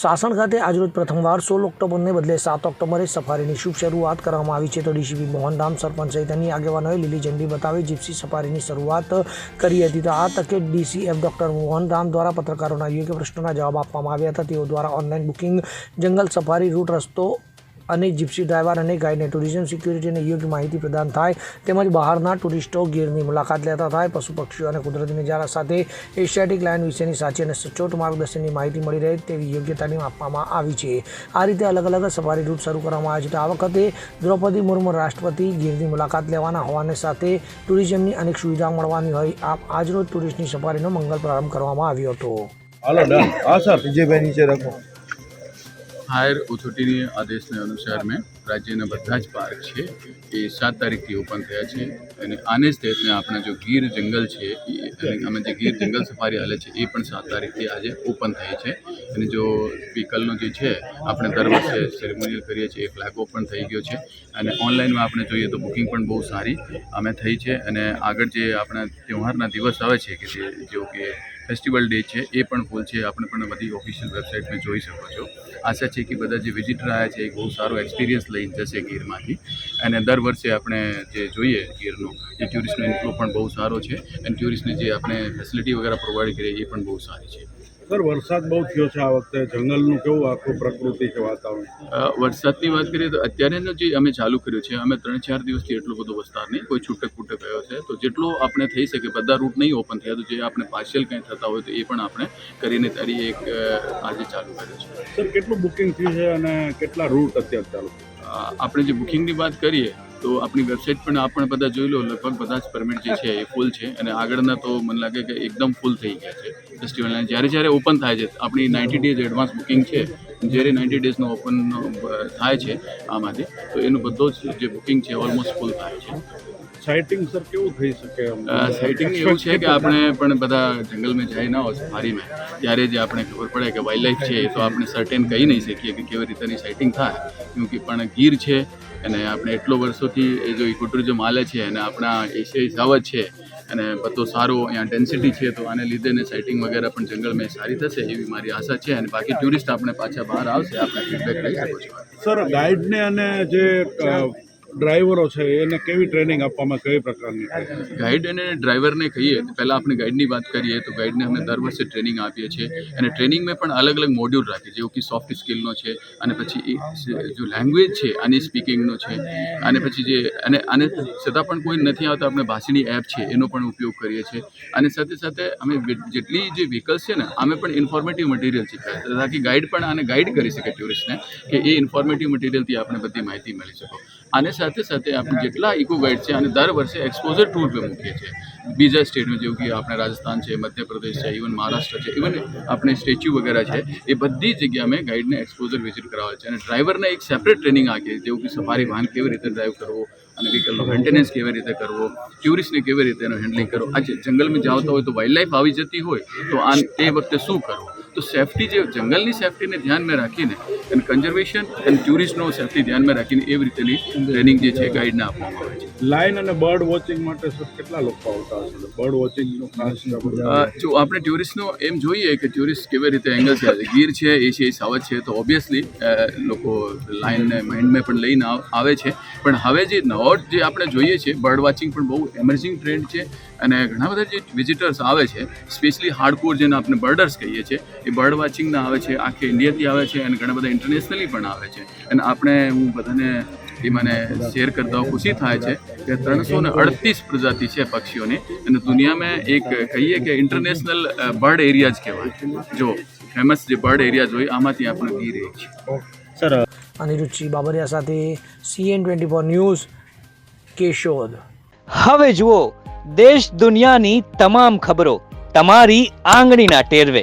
સાસણ ખાતે આજરોજ પ્રથમવાર સોળ ઓક્ટોબરને બદલે સાત ઓક્ટોબરે સફારીની શુભ શરૂઆત કરવામાં આવી છે તો ડીસીપી મોહનરામ સરપંચ સહિત અન્ય આગેવાનોએ લીલી ઝંડી બતાવી જીપ્સી સફારીની શરૂઆત કરી હતી. તો આ તકે ડીસીએફ ડોક્ટર મોહનરામ દ્વારા પત્રકારોના યોગ્ય પ્રશ્નોના જવાબ આપવામાં આવ્યા હતા. તેઓ દ્વારા ઓનલાઈન બુકિંગ, જંગલ સફારી, રૂટ રસ્તો અને જીપ્સી ડ્રાઈવર અને ગાઈડને ટુરિઝમ સિક્યુરિટીને યોગ્ય માહિતી પ્રદાન થાય તેમજ બહારના ટુરિસ્ટો ગીરની મુલાકાત લેતા થાય પશુ પક્ષીઓ અને કુદરતી નજારા સાથે એશિયાટિક લાયન વિશેની સાચી અને સચોટ માર્ગદર્શનની માહિતી મળી રહે તેવી યોગ્ય તાલીમ આપવામાં આવી છે. આ રીતે અલગ અલગ સફારી રૂટ શરૂ કરવામાં આવે છે. તો આ વખતે દ્રૌપદી મુર્મુ રાષ્ટ્રપતિ ગીરની મુલાકાત લેવાના હોવાને સાથે ટુરિઝમની અનેક સુવિધા મળવાની હોય આપ આજરોજ ટુરિસ્ટની સફારીનો મંગલ પ્રારંભ કરવામાં આવ્યો હતો. હાલો ડન. હા સર. વિજયભાઈ નીચે રાખો. હાયર ઓથોરિટીની આદેશને અનુસાર મેં રાજ્યના બધા જ પાર્ક છે એ સાત તારીખથી ઓપન થયા છે અને આને જ તહેતને આપણા જો ગીર જંગલ છે અમે જે ગીર જંગલ સફારી હાલે છે એ પણ સાત તારીખથી આજે ઓપન થઈ છે અને જો વ્હીકલનો જે છે, આપણે દર વર્ષે સેરેમોનિયલ કરીએ છીએ એ ફ્લેગ ઓપન થઈ ગયો છે અને ઓનલાઈનમાં આપણે જોઈએ તો બુકિંગ પણ બહુ સારી અમે થઈ છે અને આગળ જે આપણા તહેવારના દિવસ આવે છે કે જે જો કે ફેસ્ટિવલ ડે છે, એ પણ ફૂલ છે. આપણે પણ બધી ઓફિશિયલ વેબસાઇટમાં જોઈ શકો છો. આશા છે કે બધા જે વિઝિટર આવ્યા છે, એ બહુ સારો એક્સપિરિયન્સ લઈને જશે ગીરમાંથી. અને દર વર્ષે આપણે જે જોઈએ ગીરનું, એ ટુરિસ્ટનો ઇન્ફ્લો પણ બહુ સારો છે. અને ટુરિસ્ટને જે આપણે ફેસિલિટી વગેરે પ્રોવાઈડ કરીએ, એ પણ બહુ સારી છે. સર વરસાદ બહુ થયો છે આ વખતે. જંગલનું કેવું આખું પ્રકૃતિ છે વાતાવરણ? વરસાદની વાત કરીએ તો અત્યારેનો જે અમે ચાલુ કર્યું છે અમે ત્રણ ચાર દિવસથી એટલો બધો વસ્તાર નહીં કોઈ છૂટક ફૂટક ગયો છે. તો જેટલો આપણે થઈ શકે બધા રૂટ નહીં ઓપન થયા તો જે આપણે પાર્શિયલ કંઈ થતા હોય તો એ પણ આપણે કરીને તારી એક આજે ચાલુ કર્યો છે. સર કેટલું બુકિંગ થયું છે અને કેટલા રૂટ અત્યારે ચાલુ આપણે જે બુકિંગની વાત કરીએ તો આપણી વેબસાઇટ પણ આપણે બધા જોઈ લો લગભગ બધા જ પરમિટ જે છે એ ફૂલ છે. અને આગળના તો મને લાગે કે એકદમ ફૂલ થઈ ગયા છે. ફેસ્ટિવલના જ્યારે જ્યારે ઓપન થાય છે આપણી નાઇન્ટી ડેઝ એડવાન્સ બુકિંગ છે જ્યારે નાઇન્ટી ડેઝનો ઓપન થાય છે આમાંથી તો એનું બધો જ જે બુકિંગ છે ઓલમોસ્ટ ફૂલ થાય છે. સાઇટિંગ સર કેવું થઈ શકે સાઇટિંગ એવું છે કે આપણે પણ બધા જંગલમાં જઈ ના હોય સફારીમાં ત્યારે જે આપણે ખબર પડે કે વાઇલ્ડ લાઈફ છે એ તો આપણે સર્ટેન કહી નહીં શકીએ કે કેવી રીતેની સાઇટિંગ થાય કેમ કે પણ ગીર છે અને આપણે એટલો વર્ષોથી એ જો ઇકો ટુરિઝમ હાલે છે અને આપણા એશિયાઈ સાવજ છે અને બધો સારો અહીંયા ડેન્સિટી છે, તો આને લીધે ને સાઇટિંગ વગેરે પણ જંગલમાં સારી થશે એવી મારી આશા છે અને બાકી ટુરિસ્ટ આપણે પાછા બહાર આવશે, આપણે ફીડબેક લઈ શકો છો સર ગાઈડને અને જે ડ્રાઈવરો છે, એને કેવી ટ્રેનિંગ આપવામાં કઈ પ્રકારની ગાઈડ અને ડ્રાઈવરને કહીએ તો પહેલાં આપણે ગાઈડની વાત કરીએ, તો ગાઈડને અમે દર વર્ષે ટ્રેનિંગ આપીએ છીએ. અને ટ્રેનિંગમાં પણ અલગ અલગ મોડ્યુલ રાખીએ જેવું કે સોફ્ટ સ્કિલનો છે, અને પછી જો લેંગ્વેજ છે આની સ્પીકિંગનો છે. અને પછી જે, અને આને છતાં પણ કોઈ નથી આવતા, આપણે ભાષાની એપ છે, એનો પણ ઉપયોગ કરીએ છીએ. અને સાથે સાથે અમે જેટલી જે વ્હીકલ્સ છે ને, અમે પણ ઇન્ફોર્મેટિવ મટીરિયલ શીખવાય તાકી ગાઈડ પણ આને ગાઈડ કરી શકે ટુરિસ્ટને કે એ ઇન્ફોર્મેટિવ મટીરિયલથી આપણે બધી માહિતી મળી શકો આને સાથે સાથે આપણે જેટલા ઇકો ગાઈડ છે અને દર વર્ષે એક્સપોઝર ટૂર પર મૂકીએ છીએ. બીજા સ્ટેટમાં જેવું કે આપણે રાજસ્થાન છે, મધ્યપ્રદેશ છે ઇવન મહારાષ્ટ્ર છે ઇવન આપણે સ્ટેચ્યુ વગેરે છે, એ બધી જગ્યાએ અમે ગાઈડને એક્સપોઝર વિઝિટ કરાવે છે અને ડ્રાઈવરને એક સેપરેટ ટ્રેનિંગ આપીએ જેવું કે સફારી વાહન કેવી રીતે ડ્રાઈવ કરવો અને વ્હીકલનો મેન્ટેનન્સ કેવી રીતે કરવો ટ્યુરિસ્ટને કેવી રીતે એનું હેન્ડલિંગ કરવો. આજે જંગલમાં જાવતા હોય તો વાઇલ્ડ લાઈફ આવી જતી હોય તો આ તે વખતે શું કરવું? તો સેફટી જે જંગલની સેફટીને ધ્યાનમાં રાખીને અને કન્ઝર્વેશન અને ટુરિસ્ટનો સેફટી ધ્યાનમાં રાખીને એવી રીતેની ટ્રેનિંગ જે છે ગાઈડને આપવામાં આવે છે. લાઈન અને બર્ડ વોચિંગ માટે સર કેટલા લોકો આવતા હશે? બર્ડ વોચિંગનો ખાસ જો આપણે ટુરિસ્ટનો એમ જોઈએ કે ટુરિસ્ટ કેવી રીતે એંગલ છે ગીર છે એશિયાઈ સાવજ છે તો ઓબ્વિયસલી લોકો લાઈનને માઇન્ડમાં પણ લઈને આવે છે. પણ હવે જે નવો જે આપણે જોઈએ છે બર્ડ વોચિંગ પણ બહુ એમર્જિંગ ટ્રેન્ડ છે અને ઘણા બધા જે વિઝિટર્સ આવે છે સ્પેશિયલી હાર્ડકોર જેને આપણે બર્ડર્સ કહીએ છીએ એ બર્ડ વોચિંગના આવે છે આખે ઇન્ડિયાથી આવે છે અને ઘણા બધા ઇન્ટરનેશનલી પણ આવે છે. અને આપણે હું બધાને એ મને શેર કરતા ખુશી થાય છે કે ત્રણસો ને અડતીસ પ્રજાતિ છે પક્ષીઓની. અને દુનિયામાં એક કહીએ કે ઇન્ટરનેશનલ બર્ડ એરિયા જ કહેવાય. જો ફેમસ જે બર્ડ એરિયા હોય આમાંથી આપણે ગીર એક છે સર અનિરુચિ બાબરિયા સાથે CN twenty four news Keshod. હવે જુઓ દેશ દુનિયાની તમામ ખબરો તમારી આંગળીના ટેરવે.